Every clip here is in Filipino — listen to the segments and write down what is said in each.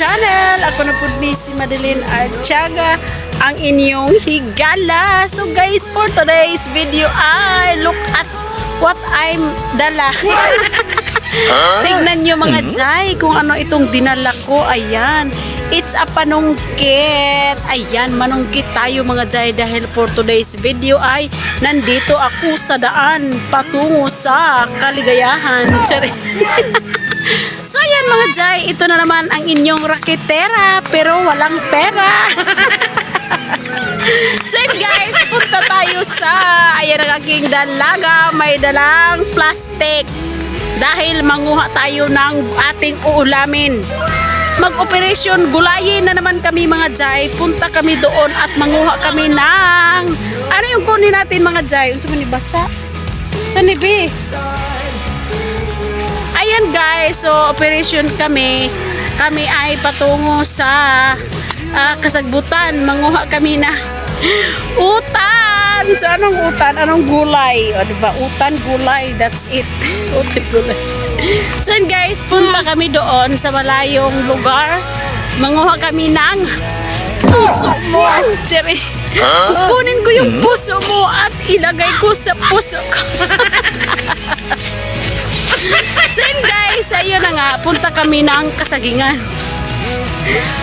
channel. Ako na po ni si Madeline Artiaga, ang inyong higala. So guys, for today's video ay look at what I'm dala. Tignan nyo mga Jai kung ano itong dinala ko. Ayan. It's a panungkit. Ayan, manungkit tayo mga Jai dahil for today's video ay nandito ako sa daan patungo sa kaligayahan. Tsari. so ayan mga Jai, ito na naman ang inyong raketera pero walang pera. So guys, punta tayo sa ayan ang aking dalaga, may dalang plastic. Dahil manguha tayo ng ating uulamin. Mag-operasyon gulayin na naman kami mga Jai. Punta kami doon at manguha kami ng ano yung kunin natin mga Jai? Unsa man ni basa? Sa nibi. Ayan guys, so operation kami. Kami ay patungo sa ah, kasagbutan. Manguha kami na utan. So anong utan? Anong gulay? O diba? Utan, gulay. That's it. Utan, gulay. So yun guys, punta kami doon sa malayong lugar. Manguha kami ng puso mo. Jerry. Kukunin ko yung puso mo at ilagay ko sa puso ko. So yun guys, ayun na nga, punta kami ng kasagingan.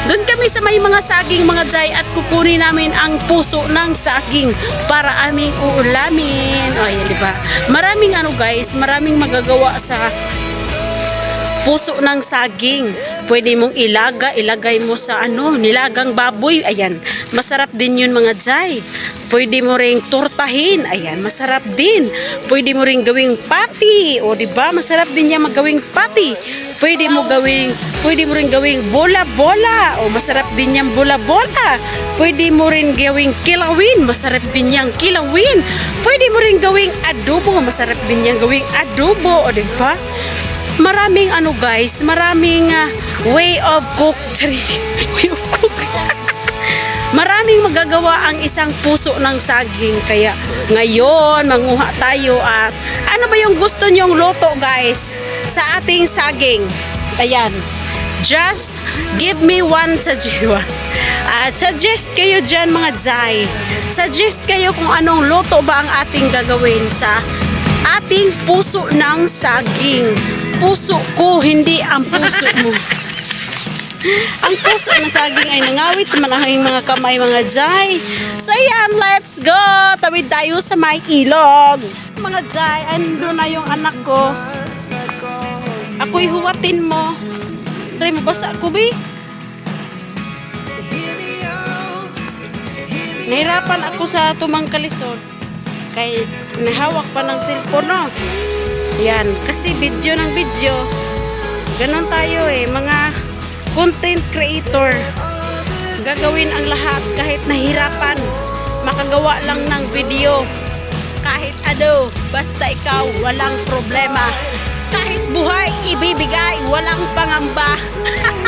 Doon kami sa may mga saging mga jay at kukunin namin ang puso ng saging para aming uulamin. O ayan, di ba? Maraming ano guys, maraming magagawa sa puso ng saging. Pwede mong ilaga, ilagay mo sa ano, nilagang baboy. Ayan, masarap din yun mga jay. Pwede mo ring tortahin. Ayan, masarap din. Pwede mo ring gawing pati. O, di ba? Masarap din niya magawing pati. Pwede mo gawing, pwede mo ring gawing bola-bola. O, masarap din niyang bola-bola. Pwede mo rin gawing kilawin. Masarap din niyang kilawin. Pwede mo rin gawing adobo. Masarap din niyang gawing adobo. O, di ba? Maraming ano guys, maraming ah, way of cook. Way of cook. Maraming magagawa ang isang puso ng saging. Kaya ngayon, manguha tayo at ano ba yung gusto nyong luto guys sa ating saging? Ayan. Just give me one suggestion. Ah, suggest kayo dyan mga Zay. Suggest kayo kung anong luto ba ang ating gagawin sa ating puso ng saging. Puso ko, hindi ang puso mo. Ang puso ng saging ay nangawit naman ang aking mga kamay mga jay. So yan, let's go! Tawid tayo sa may ilog. Mga jay, ando na yung anak ko. Ako'y huwatin mo. Try mo basa ako, bi? Nahirapan ako sa tumangkalisod. Kay nahawak pa ng cellphone, no? Yan, kasi video ng video. Ganon tayo eh, mga content creator. Gagawin ang lahat kahit nahirapan. Makagawa lang ng video. Kahit ano, basta ikaw, walang problema. Kahit buhay, ibibigay, walang pangamba.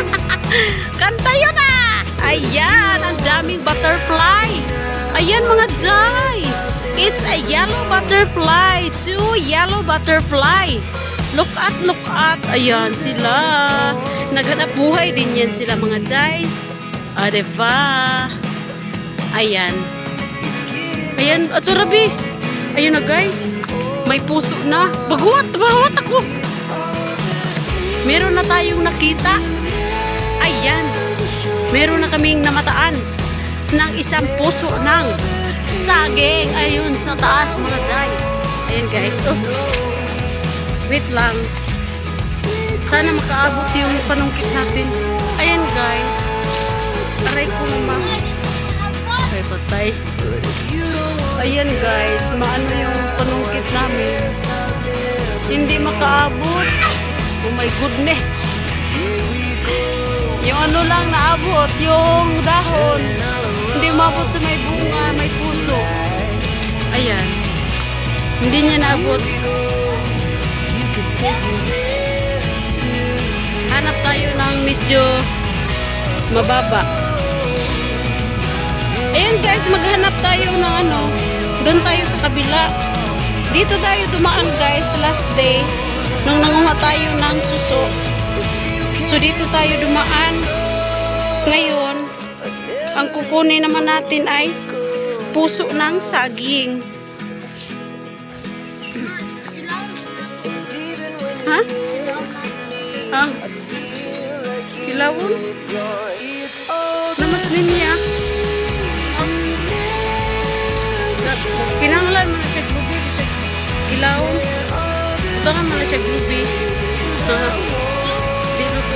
Kanta yun na! Ayan, ang daming butterfly. Ayan mga jay. It's a yellow butterfly. Two yellow butterfly. Look at, look at. Ayan sila. Naghanap buhay din yan sila mga jay. Ah, diba? Ayan. Ayan, ato rabi. Ayun na guys. May puso na. Baguat, baguat ako. Meron na tayong nakita. Ayan. Meron na kaming namataan ng isang puso ng saging. Ayun, sa taas mga jay. Ayan guys. Oh. Wait lang. Sana makaabot yung panungkit natin. Ayan guys. Aray ko naman. Ay, patay. Ayan guys. Maano yung panungkit namin. Hindi makaabot. Oh my goodness. Yung ano lang naabot, yung dahon. Hindi maabot sa may bunga, may puso. Ayan. Hindi niya naabot. Hanap tayo ng medyo mababa. Ayan guys, maghanap tayo ng ano. Doon tayo sa kabila. Dito tayo dumaan guys, last day. Nung nanguha tayo ng suso. So dito tayo dumaan. Ngayon, ang kukunin naman natin ay puso ng saging. Ha? Ha? Kilawon? Namas niya. Kinanglan mo na siya glubi. Bisa kilawon. Ito nga mo na siya glubi.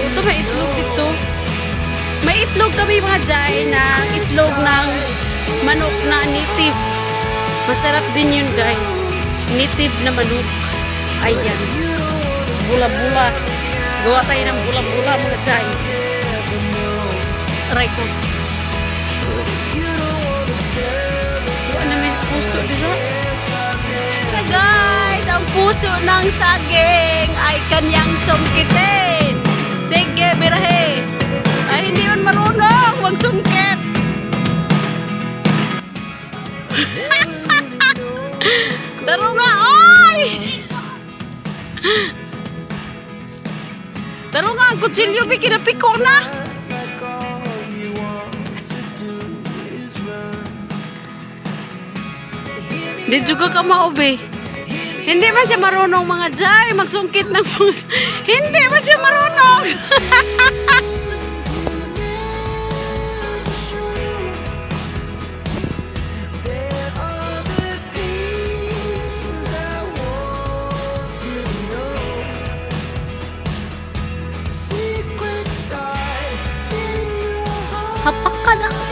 Ito may itlog dito. May itlog kami mga jay na itlog ng manok na native. Masarap din yun guys. Native na manok. Ayan. Bula-bula. Gawa tayo ng bula-bula mga jay. Aray ko. Gawa namin puso dito. Na guys, ang puso ng saging ay kanyang sungkitin. Sige, birahe. Ay, hindi man marunong. Huwag sungkit. Daro nga, oy! Daro nga, ang kutsilyo, may kinapiko na. Di juga ka maube. Hindi man siya marunong mga jay, magsungkit ng puso. Hindi man siya marunong. Hapak ka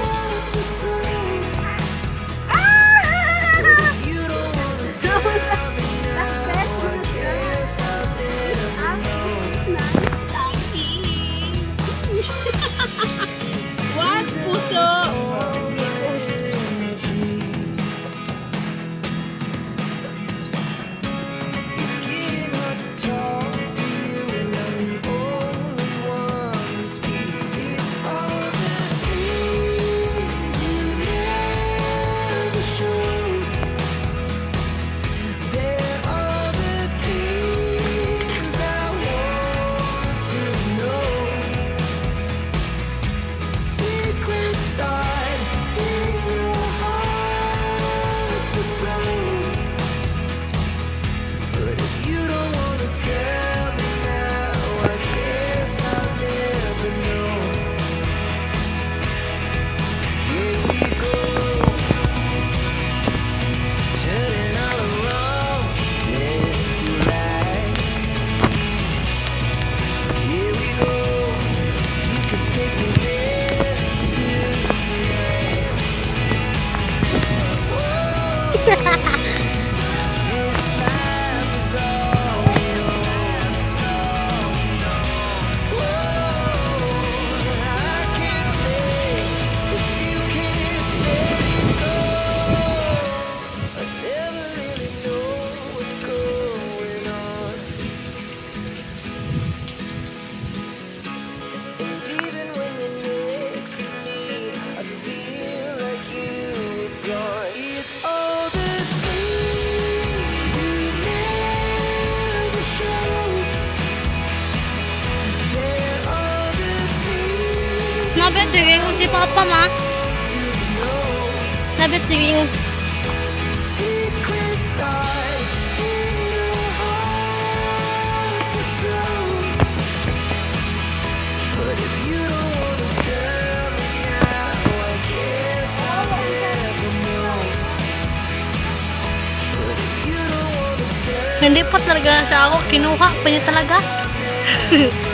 But if you don't wanna tell Hindi pa talaga siya ako. Kinuha pa niya talaga.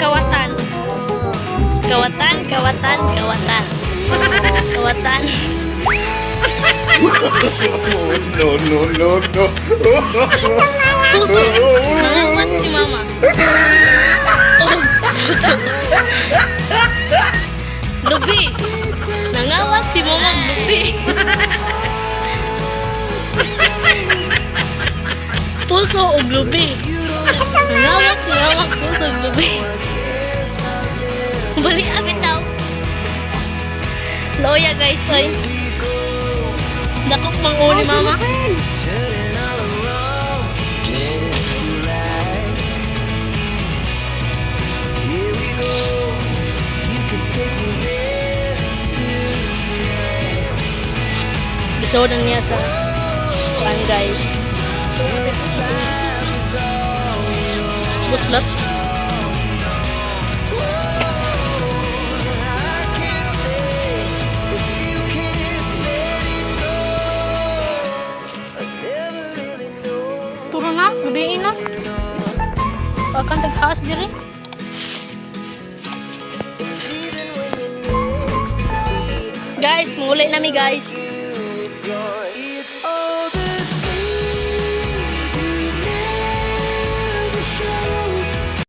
Kawatan. Kawatan, kawatan, kawatan. Kawatan. no, no, no, no. Puso. Nangawan si mama. Oh, puso. Lubi. Nangawan si mama lubi. Puso o lubi. Nangawan si mama puso o lubi. Bali abit daw. Loya guys, oy. Take me there tonight. Isodang niya sa pan guys. Buslat. Akan taghaas diri. Guys, muli nami guys.